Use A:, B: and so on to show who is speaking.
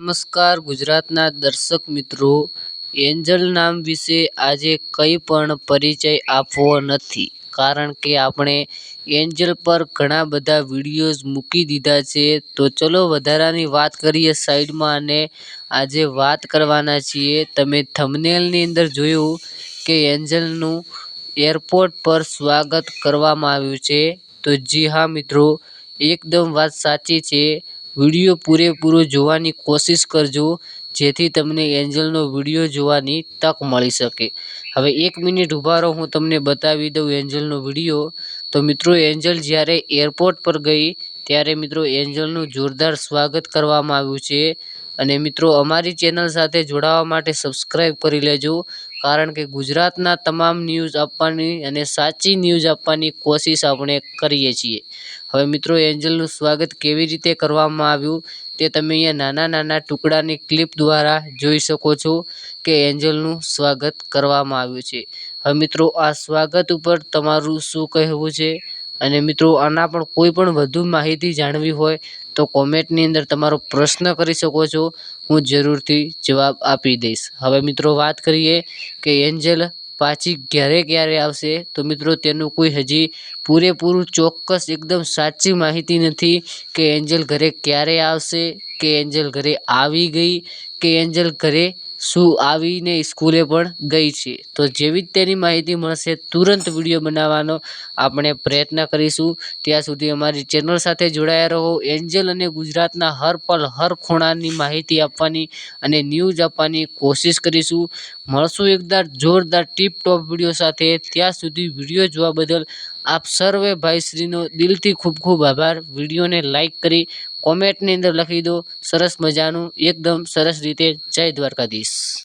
A: નમસ્કાર ગુજરાતના દર્શક મિત્રો, એન્જલ નામ વિશે આજે કંઈ પણ પરિચય આપવો નથી. કારણ કે આપણે એન્જલ પર ઘણા બધા વિડીયોઝ મૂકી દીધા છે. તો ચલો વધારાની વાત કરીએ સાઈડમાં અને આજે વાત કરવાના છીએ. તમે થમનેલની અંદર જોયું કે એન્જલનું એરપોર્ટ પર સ્વાગત કરવામાં આવ્યું છે. તો જી હા મિત્રો, એકદમ વાત સાચી છે. વીડિયો પૂરેપૂરો જોવાની કોશિશ કરજો, જેથી તમને એન્જલનો વીડિયો જોવાની તક મળી શકે. હવે એક મિનિટ ઊભા રહો, હું તમને બતાવી દઉં એન્જલનો વીડિયો. તો મિત્રો, એન્જલ જ્યારે એરપોર્ટ પર ગઈ ત્યારે મિત્રો એન્જલનું જોરદાર સ્વાગત કરવામાં આવ્યું છે. અને મિત્રો, અમારી ચેનલ સાથે જોડાવા માટે સબસ્ક્રાઈબ કરી લેજો, કારણ કે ગુજરાતના તમામ ન્યૂઝ આપવાની અને સાચી ન્યૂઝ આપવાની કોશિશ આપણે કરીએ છીએ. હવે મિત્રો, એન્જલનું સ્વાગત કેવી રીતે કરવામાં આવ્યું તે તમે અહીંયા નાના નાના ટુકડાની ક્લિપ દ્વારા જોઈ શકો છો કે એન્જલનું સ્વાગત કરવામાં આવ્યું છે. હવે મિત્રો, આ સ્વાગત ઉપર તમારું શું કહેવું છે? અને મિત્રો, આના પણ કોઈ પણ વધુ માહિતી જાણવી હોય તો કોમેન્ટની અંદર તમારો પ્રશ્ન કરી શકો છો. હું જરૂરથી જવાબ આપી દઈશ. હવે મિત્રો, વાત કરીએ કે એન્જલ પાછી ક્યારે ક્યારે આવશે? તો મિત્રો, તેનું કોઈ હજી પૂરેપૂરું ચોક્કસ એકદમ સાચી માહિતી નથી કે એન્જલ ઘરે ક્યારે આવશે, કે એન્જલ ઘરે આવી ગઈ, કે એન્જલ ઘરે શું આવીને સ્કૂલે પણ ગઈ છે. તો જેવી જ તેની માહિતી મળશે, તુરંત વીડિયો બનાવવાનો આપણે પ્રયત્ન કરીશું. ત્યાં સુધી અમારી ચેનલ સાથે જોડાયા રહો. એન્જલ અને ગુજરાતના હર પલ હર ખૂણાની માહિતી આપવાની અને ન્યૂઝ આપવાની કોશિશ કરીશું. મળશું એકદમ જોરદાર ટીપ ટોપ વીડિયો સાથે. ત્યાં સુધી વીડિયો જોવા બદલ આપ સર્વે ભાઈશ્રીનો દિલથી ખૂબ ખૂબ આભાર. વિડીયોને લાઈક કરી કોમેન્ટની અંદર લખી દો. સરસ મજાનું એકદમ સરસ રીતે જય દ્વારકાધીશ.